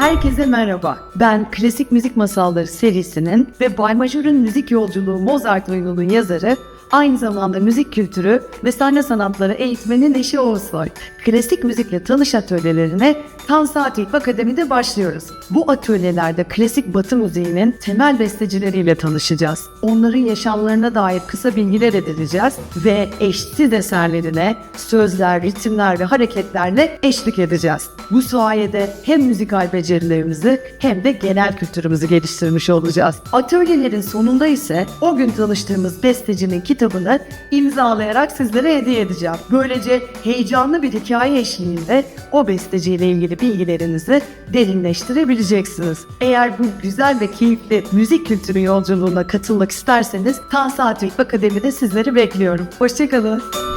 Herkese merhaba. Ben Klasik Müzik Masalları serisinin ve Bay Major'un müzik yolculuğu Mozart oyununun yazarı, aynı zamanda müzik kültürü ve sahne sanatları eğitmeni Neşe Oğuzsoy. Klasik müzikle tanış atölyelerine Tan Saat İlk Akademi'de başlıyoruz. Bu atölyelerde klasik batı müziğinin temel bestecileriyle tanışacağız. Onların yaşamlarına dair kısa bilgiler edineceğiz ve eşsiz eserlerine sözler, ritimler ve hareketlerle eşlik edeceğiz. Bu sayede hem müzikal becerilerimizi hem de genel kültürümüzü geliştirmiş olacağız. Atölyelerin sonunda ise o gün tanıştığımız bestecinin kitabını imzalayarak sizlere hediye edeceğim. Böylece heyecanlı bir hikaye eşliğinde o besteciyle ilgili bilgilerinizi derinleştirebileceksiniz. Eğer bu güzel ve keyifli müzik kültürü yolculuğuna katılmak isterseniz Tan Saat Akademi'de sizleri bekliyorum. Hoşçakalın.